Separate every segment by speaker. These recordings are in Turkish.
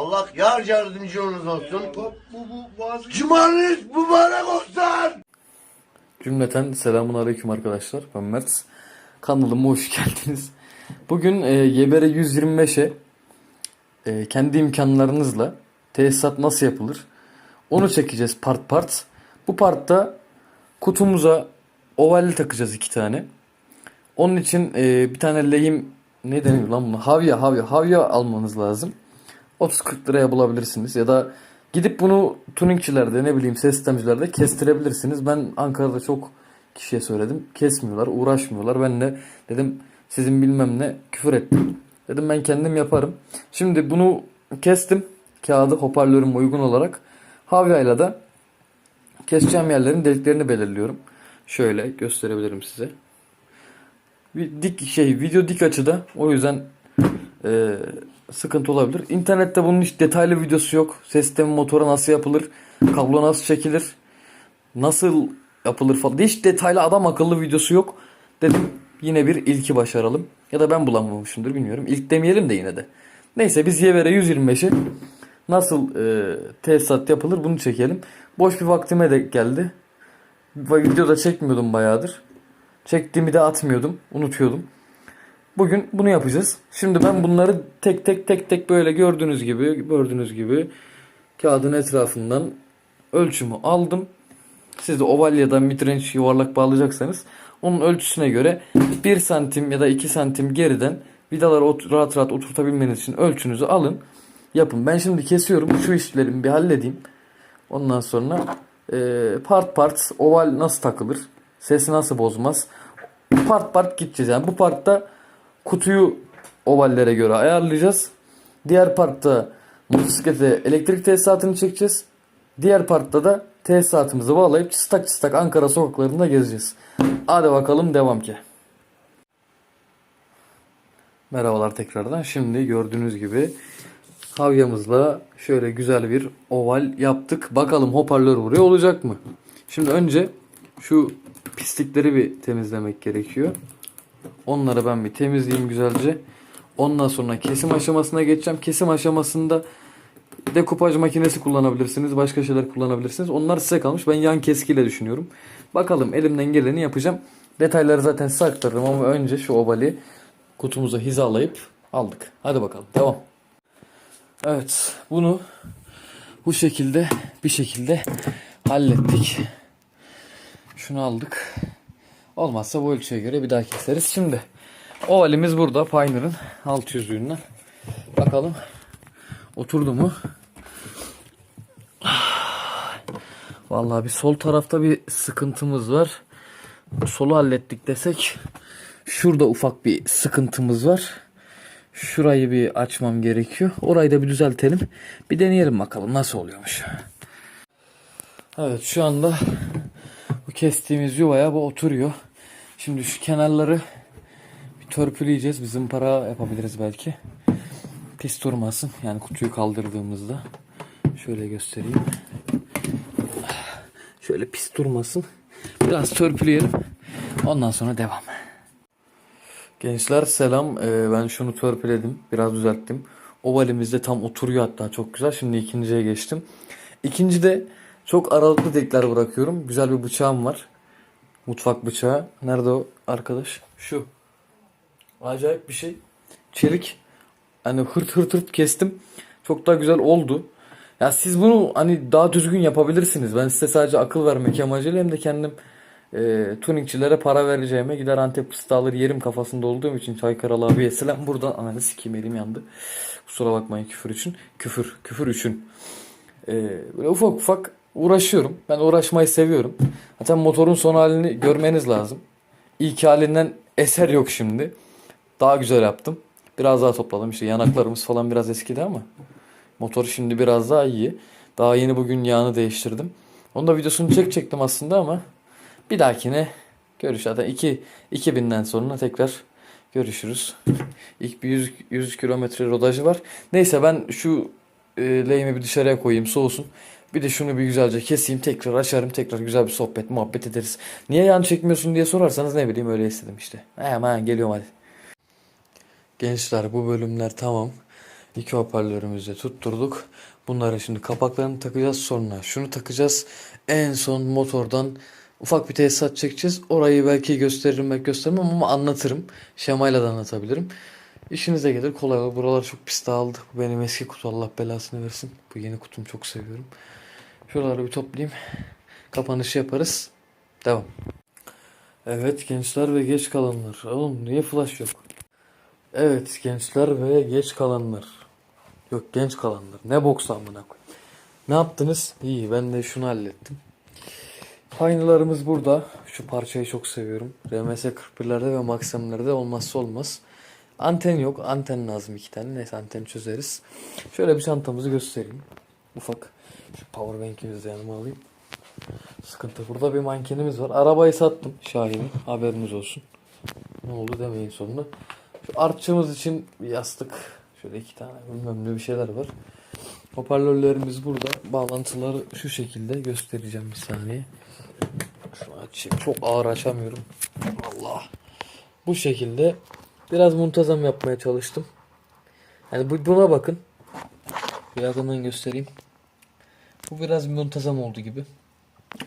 Speaker 1: Allah yar yardımcınız olsun. Cumanız mübarek olsun.
Speaker 2: Cümleten selamun aleyküm arkadaşlar. Ben Mert. Kanalıma hoş geldiniz. Bugün e, YBR 125'e e, kendi imkanlarınızla tesisat nasıl yapılır? Onu çekeceğiz part part. Bu partta kutumuza oval takacağız iki tane. Onun için e, bir tane lehim ne deniyor lan buna? Havya, havya, havya almanız lazım. 30-40 liraya bulabilirsiniz. Ya da gidip bunu tuningçilerde ne bileyim ses sistemcilerde kestirebilirsiniz. Ben Ankara'da çok kişiye söyledim. Kesmiyorlar, uğraşmıyorlar. Ben de dedim sizin bilmem ne küfür ettim. Dedim ben kendim yaparım. Şimdi bunu kestim. Kağıdı hoparlörüm uygun olarak. Havyayla da keseceğim yerlerin deliklerini belirliyorum. Şöyle gösterebilirim size. Bir dik şey video dik açıda. O yüzden e, sıkıntı olabilir. İnternette bunun hiç detaylı videosu yok. Ses sistemi motora nasıl yapılır? Kablo nasıl çekilir? Nasıl yapılır falan. Hiç detaylı adam akıllı videosu yok. Dedim yine bir ilki başaralım. Ya da ben bulamamışımdır bilmiyorum. İlk demeyelim de yine de. Neyse biz Yevere 125'i nasıl e, tesisat yapılır bunu çekelim. Boş bir vaktime de geldi. Videoda çekmiyordum bayağıdır. Çektiğimi de atmıyordum. Unutuyordum. Bugün bunu yapacağız. Şimdi ben bunları tek tek tek tek böyle gördüğünüz gibi gördüğünüz gibi kağıdın etrafından ölçümü aldım. Siz de oval ya da midrange yuvarlak bağlayacaksanız onun ölçüsüne göre 1 santim ya da 2 santim geriden vidaları rahat rahat oturtabilmeniz için ölçünüzü alın. Yapın. Ben şimdi kesiyorum. Şu işlerimi bir halledeyim. Ondan sonra e, part part oval nasıl takılır? Sesi nasıl bozmaz? Part part gideceğiz. Yani bu partta kutuyu ovallere göre ayarlayacağız. Diğer partta motosiklete elektrik tesisatını çekeceğiz. Diğer partta da tesisatımızı bağlayıp çıstak çıstak Ankara sokaklarında gezeceğiz. Hadi bakalım devam ki. Merhabalar tekrardan. Şimdi gördüğünüz gibi havyamızla şöyle güzel bir oval yaptık. Bakalım hoparlör buraya olacak mı? Şimdi önce şu pislikleri bir temizlemek gerekiyor. Onları ben bir temizleyeyim güzelce. Ondan sonra kesim aşamasına geçeceğim. Kesim aşamasında dekupaj makinesi kullanabilirsiniz. Başka şeyler kullanabilirsiniz. Onlar size kalmış. Ben yan keskiyle düşünüyorum. Bakalım elimden geleni yapacağım. Detayları zaten size aktarırım ama önce şu ovali kutumuza hizalayıp aldık. Hadi bakalım devam. Evet bunu bu şekilde bir şekilde hallettik. Şunu aldık. Olmazsa bu ölçüye göre bir daha keseriz. Şimdi ovalimiz burada Pioneer'ın 600'lüğünden. Bakalım oturdu mu? Vallahi bir sol tarafta bir sıkıntımız var. Solu hallettik desek şurada ufak bir sıkıntımız var. Şurayı bir açmam gerekiyor. Orayı da bir düzeltelim. Bir deneyelim bakalım nasıl oluyormuş. Evet şu anda bu kestiğimiz yuvaya bu oturuyor. Şimdi şu kenarları bir törpüleyeceğiz. Bizim para yapabiliriz belki. Pis durmasın. Yani kutuyu kaldırdığımızda. Şöyle göstereyim. Şöyle pis durmasın. Biraz törpüleyelim. Ondan sonra devam. Gençler selam. Ee, ben şunu törpüledim. Biraz düzelttim. Ovalimizde tam oturuyor hatta çok güzel. Şimdi ikinciye geçtim. İkincide çok aralıklı delikler bırakıyorum. Güzel bir bıçağım var. Mutfak bıçağı. Nerede o arkadaş? Şu. Acayip bir şey. Çelik. Hani hırt hırt hırt kestim. Çok daha güzel oldu. Ya siz bunu hani daha düzgün yapabilirsiniz. Ben size sadece akıl vermek amacıyla hem de kendim e, tuningçilere para vereceğime gider Antep fıstığı alır yerim kafasında olduğum için Çaykaralı abiye selam. Buradan ananı sikeyim elim yandı. Kusura bakmayın küfür için. Küfür. Küfür için. E, böyle ufak ufak uğraşıyorum. Ben uğraşmayı seviyorum. Zaten motorun son halini görmeniz lazım. İlk halinden eser yok şimdi. Daha güzel yaptım. Biraz daha topladım. İşte yanaklarımız falan biraz eskidi ama motor şimdi biraz daha iyi. Daha yeni bugün yağını değiştirdim. Onun da videosunu çekecektim aslında ama bir dahakine görüş. Zaten 2 2000'den sonra tekrar görüşürüz. İlk bir 100, 100 kilometre rodajı var. Neyse ben şu e, lehimi bir dışarıya koyayım soğusun. Bir de şunu bir güzelce keseyim tekrar açarım tekrar güzel bir sohbet muhabbet ederiz. Niye yan çekmiyorsun diye sorarsanız ne bileyim öyle istedim işte. Hemen geliyorum hadi. Gençler bu bölümler tamam. İki hoparlörümüzü tutturduk. Bunların şimdi kapaklarını takacağız. Sonra şunu takacağız. En son motordan ufak bir tesisat çekeceğiz. Orayı belki gösteririm belki göstermem ama anlatırım. Şemayla da anlatabilirim. İşinize gelir kolay olur. Buralar çok pis dağıldı. Bu benim eski kutu Allah belasını versin. Bu yeni kutum çok seviyorum. Şuraları bir toplayayım. Kapanışı yaparız. Devam. Evet gençler ve geç kalanlar. Oğlum niye flash yok? Evet gençler ve geç kalanlar. Yok genç kalanlar. Ne boksa amına koyayım. Ne yaptınız? İyi ben de şunu hallettim. Paynalarımız burada. Şu parçayı çok seviyorum. RMS 41'lerde ve Maxim'lerde olmazsa olmaz. Anten yok. Anten lazım iki tane. Neyse anteni çözeriz. Şöyle bir çantamızı göstereyim. Ufak. Şu powerbank'imizi de yanıma alayım. Sıkıntı. Burada bir mankenimiz var. Arabayı sattım. Şahin'i. Haberiniz olsun. Ne oldu demeyin sonunda. Şu artçımız için bir yastık. Şöyle iki tane bilmem ne bir şeyler var. Hoparlörlerimiz burada. Bağlantıları şu şekilde göstereceğim bir saniye. Şunu açayım. Çok ağır açamıyorum. Allah. Bu şekilde biraz muntazam yapmaya çalıştım. Yani bu- buna bakın. Bir yakından göstereyim. Bu biraz muntazam oldu gibi.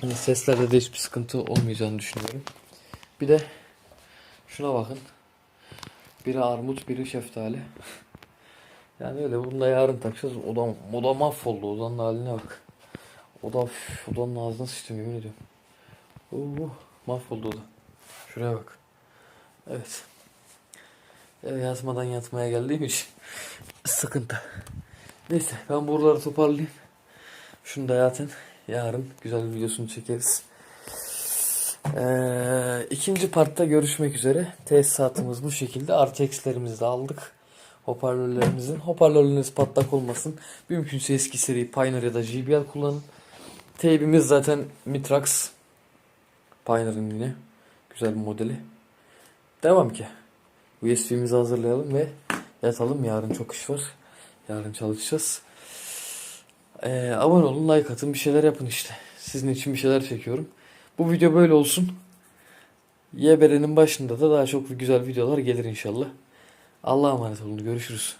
Speaker 2: Hani seslerde de hiçbir sıkıntı olmayacağını düşünüyorum. Bir de şuna bakın. Biri armut, biri şeftali. Yani öyle bunu da yarın takacağız. Odam, oda mahvoldu. Odanın haline bak. Oda, üf, odanın ağzına sıçtım yemin ediyorum. Oo, mahvoldu oda. Şuraya bak. Evet. Eve yatmadan yatmaya geldiğim için sıkıntı. Neyse ben buraları toparlayayım. Şunu da zaten yarın güzel bir videosunu çekeriz. Ee, ikinci partta görüşmek üzere. Tesisatımız bu şekilde. Artı eksilerimizi de aldık. Hoparlörlerimizin. Hoparlörleriniz patlak olmasın. Mümkünse eski seri Pioneer ya da JBL kullanın. Teybimiz zaten Mitrax. Pioneer'ın yine. Güzel bir modeli. Devam ki. USB'mizi hazırlayalım ve yatalım. Yarın çok iş var. Yarın çalışacağız. Ee, abone olun, like atın, bir şeyler yapın işte. Sizin için bir şeyler çekiyorum. Bu video böyle olsun. YBR'nin başında da daha çok güzel videolar gelir inşallah. Allah'a emanet olun. Görüşürüz.